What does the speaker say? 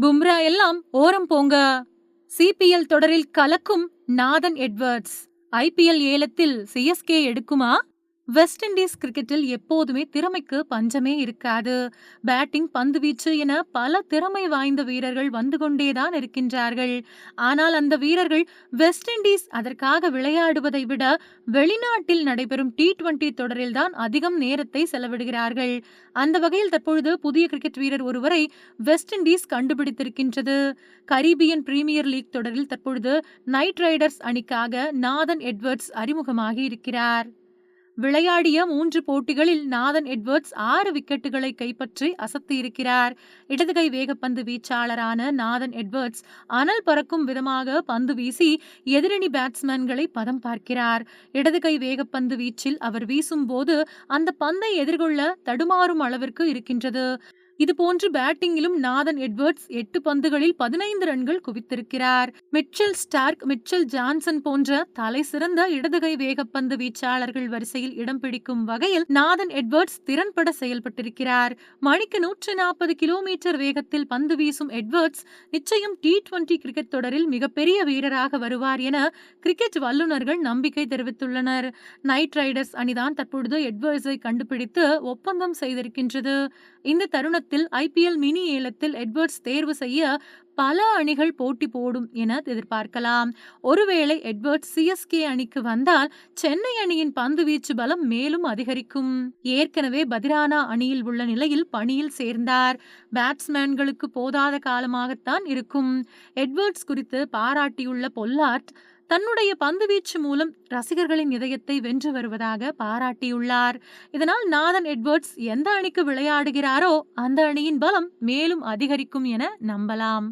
பும்ரா எல்லாம் ஓரம் போங்க. சிபிஎல் தொடரில் கலக்கும் நாதன் எட்வர்ட்ஸ். ஐபிஎல் ஏலத்தில் சிஎஸ்கே எடுக்குமா? வெஸ்ட் இண்டீஸ் கிரிக்கெட்டில் எப்போதுமே திறமைக்கு பஞ்சமே இருக்காது. பேட்டிங் பந்து வீச்சு என பல திறமை வாய்ந்த வீரர்கள் வந்து கொண்டேதான் இருக்கின்றார்கள். ஆனால் அந்த வீரர்கள் வெஸ்ட் இண்டீஸ் அதற்காக விளையாடுவதை விட வெளிநாட்டில் நடைபெறும் டி டுவெண்டி தொடரில்தான் அதிகம் நேரத்தை செலவிடுகிறார்கள். அந்த வகையில் தற்பொழுது புதிய கிரிக்கெட் வீரர் ஒருவரை வெஸ்ட் இண்டீஸ் கண்டுபிடித்திருக்கின்றது. கரீபியன் பிரீமியர் லீக் தொடரில் தற்பொழுது நைட் ரைடர்ஸ் அணிக்காக நாதன் எட்வர்ட்ஸ் அறிமுகமாகி இருக்கிறார். விளையாடிய மூன்று போட்டிகளில் நாதன் எட்வர்ட்ஸ் ஆறு விக்கெட்டுகளை கைப்பற்றி அசத்தியிருக்கிறார். இடதுகை வேகப்பந்து வீச்சாளரான நாதன் எட்வர்ட்ஸ் அனல் பறக்கும் விதமாக பந்து வீசி எதிரணி பேட்ஸ்மேன்களை பதம் பார்க்கிறார். இடதுகை வேகப்பந்து வீச்சில் அவர் வீசும்போது அந்த பந்தை எதிர்கொள்ள தடுமாறும் அளவிற்கு இருக்கின்றது. இதுபோன்று பேட்டிங்கிலும் நாதன் எட்வர்ட்ஸ் எட்டு பந்துகளில் பதினைந்து ரன்கள் குவித்திருக்கிறார். மிச்சல் ஸ்டார்க் மிச்சல் ஜான்சன் போன்ற தலை சிறந்த இடதுகை வேகப்பந்து வீச்சாளர்கள் வரிசையில் இடம் பிடிக்கும் வகையில் நாதன் எட்வர்ட்ஸ் திறன்பட செயல்பட்டிருக்கிறார். மணிக்கு நூற்று நாற்பது கிலோமீட்டர் வேகத்தில் பந்து வீசும் எட்வர்ட்ஸ் நிச்சயம் டி டுவெண்டி கிரிக்கெட் தொடரில் மிகப்பெரிய வீரராக வருவார் என கிரிக்கெட் வல்லுநர்கள் நம்பிக்கை தெரிவித்துள்ளனர். நைட் ரைடர்ஸ் அணிதான் தற்பொழுது எட்வர்ட்ஸை கண்டுபிடித்து ஒப்பந்தம் செய்திருக்கின்றது. இந்த தருணத்தில் ஐபிஎல் மினி ஏலத்தில் எட்வர்ட்ஸ் தேர்வு செய்ய பல அணிகள் போட்டி போடும் என எதிர்பார்க்கலாம். ஒருவேளை எட்வர்ட்ஸ் சிஎஸ்கே அணிக்கு வந்தால் சென்னை அணியின் பந்து வீச்சு பலம் மேலும் அதிகரிக்கும். ஏற்கனவே பதிரானா அணியில் உள்ள நிலையில் பணியில் சேர்ந்தார். பேட்ஸ்மேன்களுக்கு போதாத காலமாகத்தான் இருக்கும். எட்வர்ட்ஸ் குறித்து பாராட்டியுள்ள பொல்லார்ட் தன்னுடைய பந்துவீச்சு மூலம் ரசிகர்களின் இதயத்தை வென்று வருவதாக பாராட்டியுள்ளார். இதனால் நாதன் எட்வர்ட்ஸ் எந்த அணிக்கு விளையாடுகிறாரோ அந்த அணியின் பலம் மேலும் அதிகரிக்கும் என நம்பலாம்.